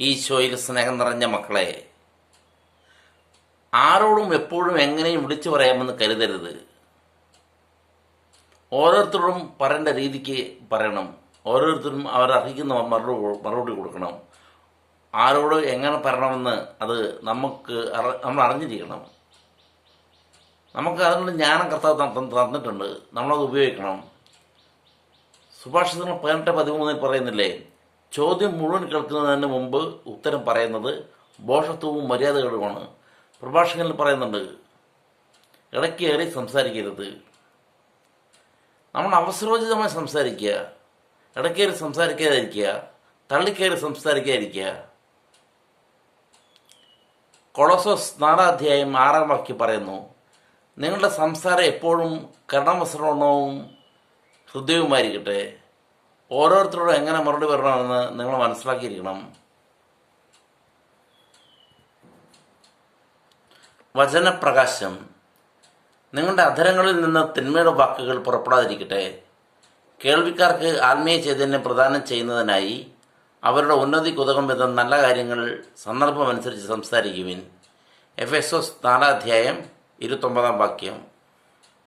ഈശോയിൽ സ്നേഹം നിറഞ്ഞ മക്കളെ ആരോടും എപ്പോഴും എങ്ങനെയും വിളിച്ചു പറയാമെന്ന് കരുതരുത്. ഓരോരുത്തരോടും പറയേണ്ട രീതിക്ക് പറയണം. ഓരോരുത്തരും അവരർഹിക്കുന്ന മറുപടി മറുപടി കൊടുക്കണം. ആരോട് എങ്ങനെ പറയണമെന്ന് അത് നമുക്ക് നമ്മൾ അറിഞ്ഞിരിക്കണം. നമുക്ക് അതിനുള്ള ജ്ഞാനം കർത്താവ് തന്നിട്ടുണ്ട്. നമ്മളത് ഉപയോഗിക്കണം. സുഭാഷിതങ്ങൾ പതിനെട്ട് പതിമൂന്നിൽ പറയുന്നില്ലേ ചോദ്യം മുഴുവൻ കേൾക്കുന്നതിന് മുമ്പ് ഉത്തരം പറയുന്നത് ബോഷത്വവും മര്യാദകളുമാണ്. പ്രഭാഷകനിൽ പറയുന്നുണ്ട് ഇടയ്ക്കേറി സംസാരിക്കരുത്. നമ്മൾ അവസരോചിതമായി സംസാരിക്കുക ഇടയ്ക്കേറി സംസാരിക്കാതിരിക്കുക തള്ളിക്കയറി സംസാരിക്കാതിരിക്കുക. കൊളോസോസ് നാലാധ്യായം ആറാം വാക്യം പറയുന്നു നിങ്ങളുടെ സംസാരം എപ്പോഴും കരുണമസരണവും ഹൃദയവുമായിരിക്കട്ടെ. ഓരോരുത്തരോടും എങ്ങനെ മറുപടി പറയണമെന്ന് നിങ്ങൾ മനസ്സിലാക്കിയിരിക്കണം. വചനപ്രകാശം. നിങ്ങളുടെ അധരങ്ങളിൽ നിന്ന് തിന്മയുടെ വാക്കുകൾ പുറപ്പെടാതിരിക്കട്ടെ. കേൾവിക്കാർക്ക് ആത്മീയ ചൈതന്യം പ്രദാനം ചെയ്യുന്നതിനായി അവരുടെ ഉന്നതി കുതകം വിധം നല്ല കാര്യങ്ങൾ സന്ദർഭമനുസരിച്ച് സംസാരിക്കുവിൻ. എഫ് എസ് എസ് നാലാധ്യായം ഇരുപത്തൊമ്പതാം വാക്യം.